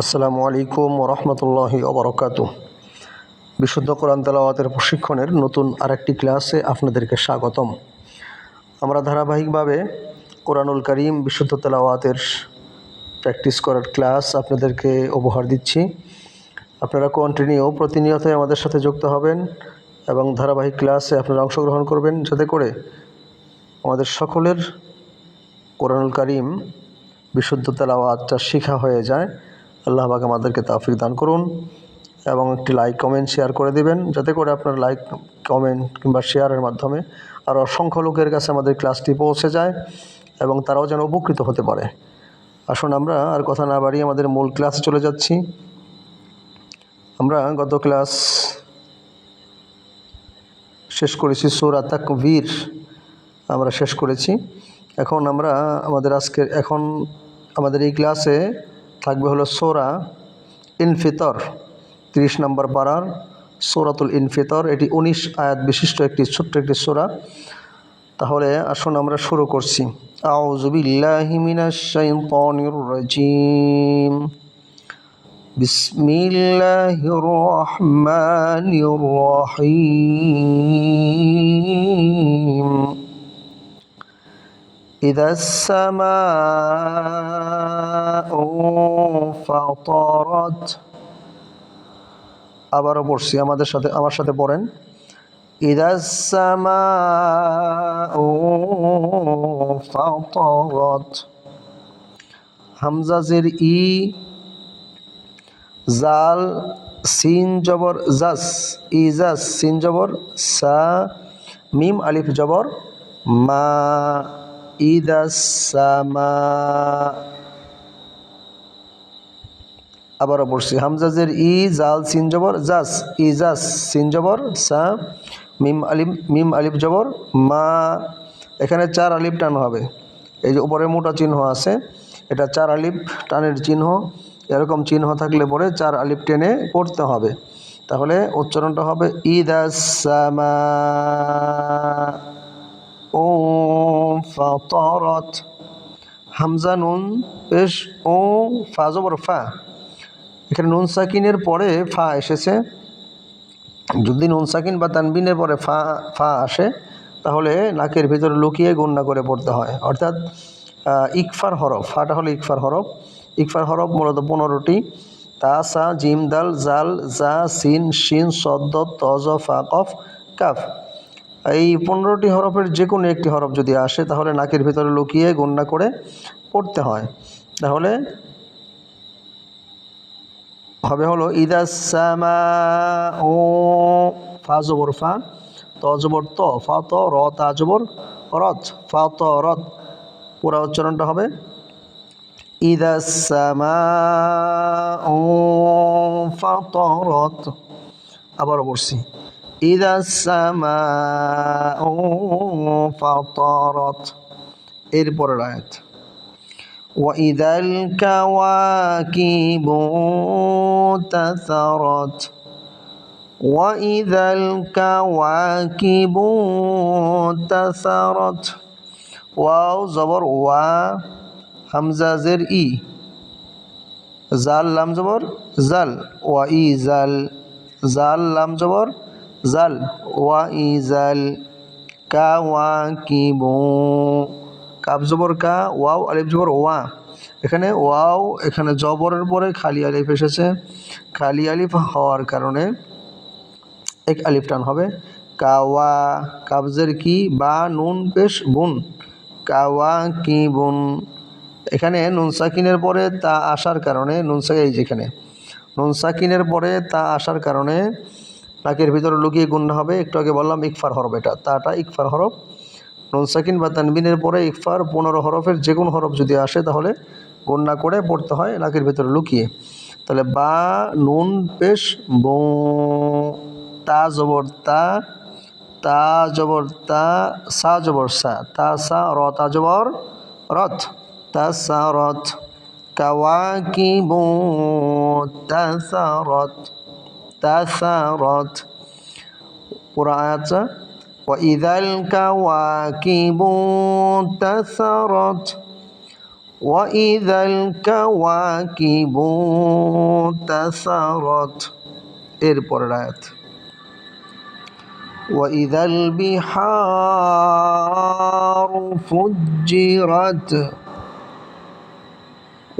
আসসালামু আলাইকুম রহমতুল্লাহি অবরকাত বিশুদ্ধ কোরআন তেলাওয়াতের প্রশিক্ষণের নতুন আরেকটি ক্লাসে আপনাদেরকে স্বাগতম। আমরা ধারাবাহিকভাবে কোরআনুল করিম বিশুদ্ধ তেলাওয়াতের প্র্যাকটিস করার ক্লাস আপনাদেরকে উপহার দিচ্ছি। আপনারা কন্টিনিউ প্রতিনিয়তই আমাদের সাথে যুক্ত হবেন এবং ধারাবাহিক ক্লাসে আপনারা অংশগ্রহণ করবেন যাতে করে আমাদের সকলের কোরআনুল করিম বিশুদ্ধ তেলাওয়াতটা শিখা হয়ে যায়। আল্লাহ পাক আমাদেরকে তাফিক দান করুন এবং একটি লাইক কমেন্ট শেয়ার করে দিবেন। যাতে করে আপনার লাইক কমেন্ট কিংবা শেয়ারের মাধ্যমে আরও অসংখ্য লোকের কাছে আমাদের ক্লাসটি পৌঁছে যায় এবং তারাও যেন উপকৃত হতে পারে। আসুন আমরা আর কথা না বাড়িয়ে আমাদের মূল ক্লাসে চলে যাচ্ছি। আমরা গত ক্লাস শেষ করেছি সুরা তাকবীর। আমরা শেষ করেছি। এখন আমরা আমাদের আজকের এখন আমাদের এই ক্লাসে থাকবে হলো সোরা ইনফিতর, তিরিশ নম্বর পাড়ার সোরাতুল ইনফিতর। এটি উনিশ আয়াত বিশিষ্ট একটি, ছোট্ট একটি সোরা। তাহলে আসুন আমরা শুরু করছি। আউজুবিল্লাহি মিনাশ শাইতানির রাজিম। বিসমিল্লাহির রহমানির রহিম। إذا السماء فطرت আবারও পড়ছি আমাদের সাথে আমার সাথে পড়েন إذا السماء فطرت হামজাজের ই জাল সিন জবর জাস ইজাস সিন জবর সা মিম আলিফ জবর মা ইদাসামা আবারও পড়ছি হামজাজের ই, জাল, সিন, জবর, জাস ইজাস সিন, জবর, সা, মিম, আলিম, মিম, আলিফ, জবর, মা, এখানে চার আলিফ টান হবে। এই যে উপরে মোটা চিহ্ন আছে, এটা চার আলিফ টানের চিহ্ন, এরকম চিহ্ন থাকলে পরে চার আলিফ টেনে পড়তে হবে। তাহলে উচ্চারণটা হবে ইদাসামা ও ফাতরত হামজা নুন পেশ ও ফা ফা এখানে নুন সাকিনের পরে ফা এসেছে। যদি নুন সাকিন বা তানবিনের পরে ফা ফা আসে, তাহলে নাকের ভিতরে লুকিয়ে গণ্যা করে পড়তে হয়। অর্থাৎ ইকফার হরফ, ফাটা হলো ইকফার হরফ। ইকফার হরফ মূলত পনেরোটি। তা, সা, জিম, দাল, জাল, জা, সিন, শিন, সদ্দ তজ ফা, কফ, কাফ। এই পনেরোটি হরফের যে কোনো একটি হরফ যদি আসে, তাহলে নাকের ভিতরে লুকিয়ে গণ্যা করে পড়তে হয়। তাহলে হবে হলো ইদাসামা ও ফা জবর ফা ত জবর ত, ফা, ত, র তা রথ ফা, ত রথ পুরা উচ্চারণটা হবে ইদাসামা ও ফা, ত রথ আবারও বলছি إذا السماء فطرت এরপরের আয়াত وإذا الكواكب انتثرت وإذا الكواكب انتثرت ওয়াও জবর ওয়া হামজা জের ই জাল লাম জবর জাল ওয়া ই জাল জাল লাম জবর জাল ওয়া ইজাল কা ওয়া কিবু কাব জবর কা ওয়াও আলিফ জবর ওয়া এখানে ওয়াও এখানে জবরের পরে খালি আলিফ এসেছে। খালি আলিফ হওয়ার কারণে এক আলিফ টান হবে। কাওয়া কাবজের কি? বা নুন পেশ বুন কাওয়া কি বুন এখানে নুন সাকিনের পরে তা আসার কারণে নুন সাকি যেখানে নুন সাকিনের পরে তা আসার কারণে নাকের ভিতরে লুকিয়ে গুন্না হবে। একটু আগে বললাম, ইকফার হরফ এটা। তাটা ইকফার হরফ। নুন সাকিন বা তানবিনের পরে ইকফার পনেরো হরফের যে কোনো হরফ যদি আসে, তাহলে গণ্যা করে পড়তে হয় নাকের ভিতরে লুকিয়ে। তাহলে বা, নুন, পেশ, বো, তা জবর, তা তা জবর, তা, সা জবর, সা। তা, সা, র, তা জবর, রথ। তা, সা, রথ। কাওয়াকিব, তা সা রথ تثرت পুরা আয়াতটা وإذا الكواكب انتثرت وإذا الكواكب انتثرت এরপরের আয়াত وإذا البحار فجرت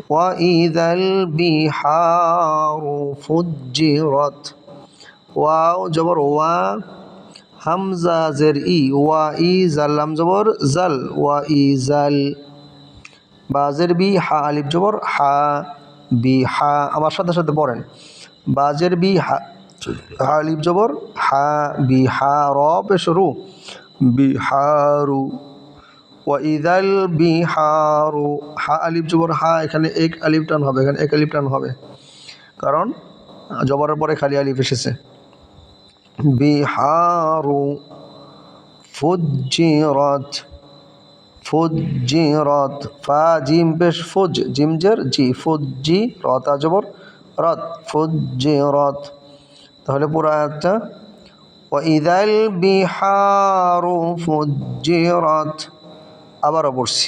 وإذا البحار فجرت ওয়াও জবর ওয়া হামজা জের ই ওয়া ই জাল্লাম জবর জাল ওয়া ই জাল বাজের বি হা আলিফ জবর হা বি হা আমার সাথে সাথে পড়েন বাজের বি হা হা আলিফ জবর হা বি হা র পেশ রু বি ওয়াইদাল বিহারু, হা আলিফ জবর হা, এখানে এক আলিফ টান হবে, এখানে এক আলিফ টান হবে। কারণ জবরের পরে খালি আলিফ এসেছে। বিহারু ফুজিরত ফুজিরত ফা, জিম, পেশ, ফুজ জিমজের জি ফুজি রত আজবর রত ফুজিরত তাহলে পুরো আয়াতটা বিহারু ফুজিরত আবারও পড়ছি।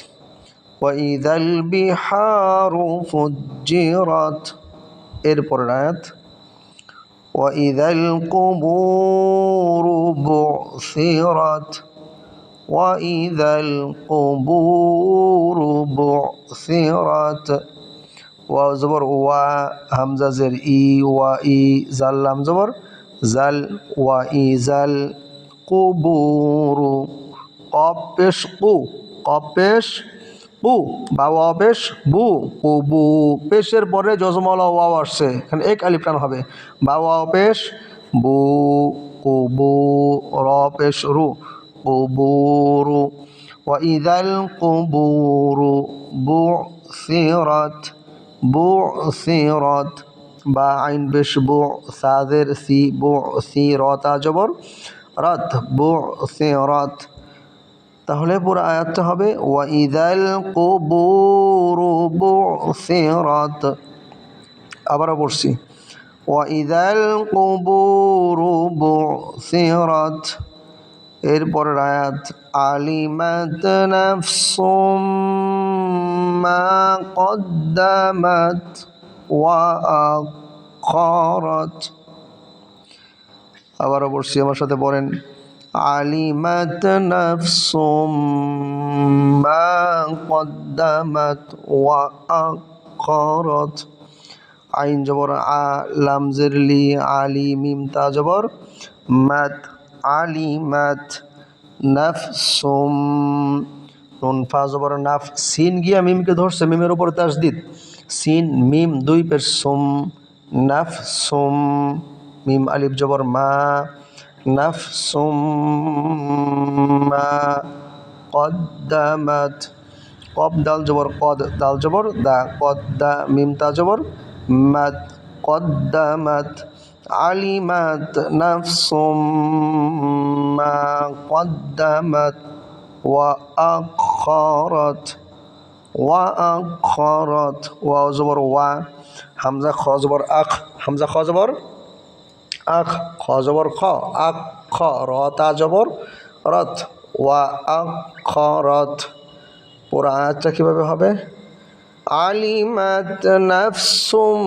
ওয়াইদাল বিহারু ফুজিরত এরপরের আয়াত ওয়াইদাল কুবুরু বুসিরত ওয়াইদাল কুবুরু বুসিরত ওয়া জবর ওয়া হামজা জের ই ওয়া ই জাল লাম জবর জাল ওয়া ই জাল কুবুরু কপ পেশ কু কপ পেশ বু বা ওয়া পেশ বু কু বু পেশের পরে যজমালা ওয়াও আসছে এখানে এক আলিফ টান হবে বা ওয়া পেশ বু কু বু র পেশ রু কু বু রু وإذا القبور بعثرت بعثرت বা আইন বেশ বু সাদের সি বু সি রত আজবর রত বু সি রত তাহলে পুরো আয়াতটা হবে, ওয়াইদাল কুবুরু বুসিরাত। আবারও পড়ছি, ওয়াইদাল কুবুরু বুসিরাত। এরপরের আয়াত, আলিমাত নাফসুম মা কদ্দামাত ওয়া আখারাত। আবারও পড়ছি, আমার সাথে পড়েন। ওয়া আখারাত আইন জবর আ লাম জের লি আলি মিম তা জবর মাত আলিমাত নাফসুম নুন ফা জবর নাফ সিন গিয়া মিমকে ধরছে মিমের উপর তাসদিদ সিন মিম দুই পের সুম নাফসুম মিম আলিফ জবর মা নাফসুম মা কদ্দামাত কব দাল জবর কদ দাল জবর দা কদ দা মিম তা জবর মাত কদ্দামাত আলিমাত নাফসুম মা কদ্দামাত ওয়া আখরাত ওয়া আখরাত ওয়া জবর ওয়া হামজা খ জবর আখ হামজা খ জবর আখ খ জবর খ, আখ খ র, তা জবর রথ। ওয়া আখরাত পুরো আয়াতটা কীভাবে হবে? আলিমাত নাফসুম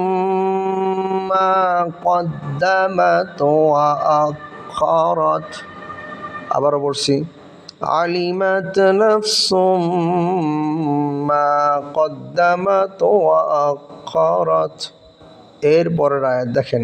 মা কদ্দামাত ওয়া আখরাত আবারও বলছি, আলিমাত নাফসুম মা কদ্দামাত ওয়া আখরাত এরপরের আয়াত দেখেন।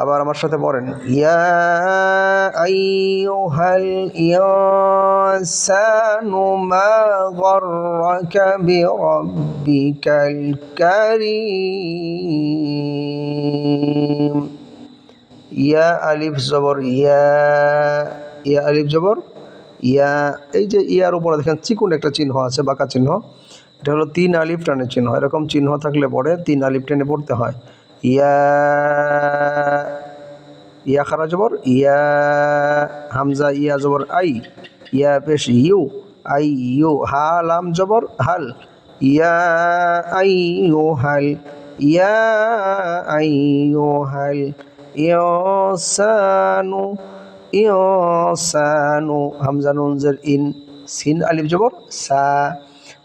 আবার আমার সাথে পড়েন। ইয়া আইয়ুহাল ইনসানু মা গররাকা বিরাব্বিকাল কারীম। ইয়া আলিফ জবর, ইয়া ইয়া আলিফ জবর, ইয়া, এই যে ইয়ার উপরে দেখেন চিকুন একটা চিহ্ন আছে, বাঁকা চিহ্ন। এটা হলো তিন আলিফ টানের চিহ্ন। এরকম চিহ্ন থাকলে পরে তিন আলিফ টেনে পড়তে হয়। ইয়া ইয়া খারা জবর, ইয়া হামজা, ইয়া জবর, আই, ইয়া পেশ, ইউ আইয়ু হা, লাম জবর, হাল, ইয়া আইয়ু হাল, ইয়া আইয়ু হাল ইয়সানু ইয়সানু হামজা নুন জের ইন, সিন, আলিফ জবর, সা,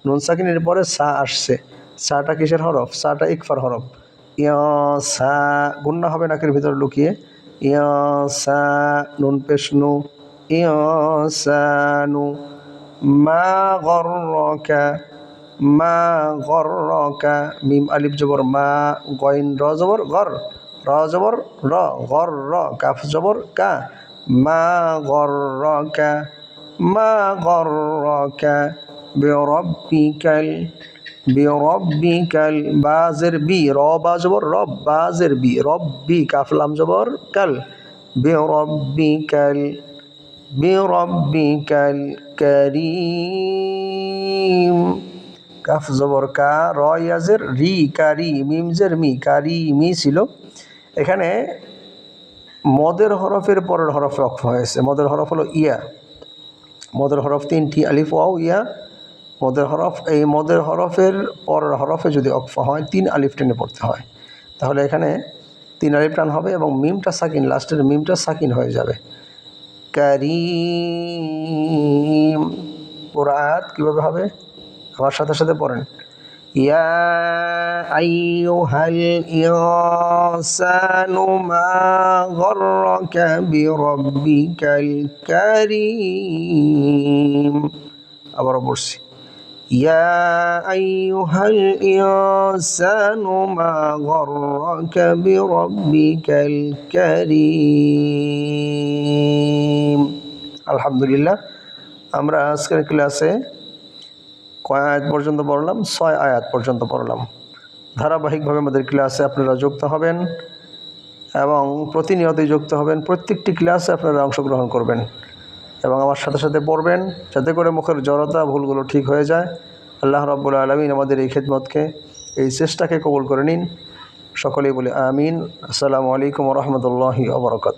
নুন সাকিনের পরে সা আসছে, সাটা কিসের হরফ? সাটা ইকফার হরফ। ইয়সা গুন্না হবে নাকের ভিতরে লুকিয়ে। ইয়সা নুন পেশনু। ইয়সানু মা গর্রকা মা গর্রকা, মিম আলিফ জবর, মা গইন র জবর, গর। র জবর, র, গর, র, কাফ জবর, কা। মা গর্রকা মা গর্রকা বিরব্বিকাল বিরব্বিকাল বাজের বি র বা জবর রব বাজের বি রব্বি কাফলাম জবর কাল বিরব্বিকাল বিরব্বিকাল কারীম কাফ জবর কা র ইয়াজের রি কারি মিমজের মি কারি মি ছিল. এখানে মদের হরফের পরের হরফে অক্ষ হয়েছে। মদের হরফ হলো ইয়া। মদের হরফ তিনটি, আলিফ, ওয়াও, ইয়া। মদের হরফ, এই মদের হরফের পরের হরফে যদি অক্ফ হয়, তিন আলিফ টেনে পড়তে হয়। তাহলে এখানে তিন আলিফ টান হবে এবং মিমটা সাকিন, লাস্টের মিমটা সাকিন হয়ে যাবে। পুরো আয়াত কীভাবে হবে? আমার সাথে সাথে পড়েন। ইয়া মা আবারও পড়ছি। ইয়া আইয়ুহাল ইনসানু মা গররাকা বিরাব্বিকাল কারীম আলহামদুলিল্লাহ, আমরা আজকের ক্লাসে কয় আয়াত পর্যন্ত পড়লাম? ছয় আয়াত পর্যন্ত পড়লাম। ধারাবাহিকভাবে আমাদের ক্লাসে আপনারা যুক্ত হবেন এবং প্রতিনিয়তই যুক্ত হবেন। প্রত্যেকটি ক্লাসে আপনারা অংশগ্রহণ করবেন। এবং আমার সাথে সাথে পড়বেন, যাতে করে মুখের জড়তা, ভুলগুলো ঠিক হয়ে যায়। আল্লাহ রব্বুল আলমিন আমাদের এই খেদমতকে, এই চেষ্টাকে কবুল করে নিন। সকলেই বলে আমিন। আসসালামু আলাইকুম রহমতুল্লাহি আবরকাত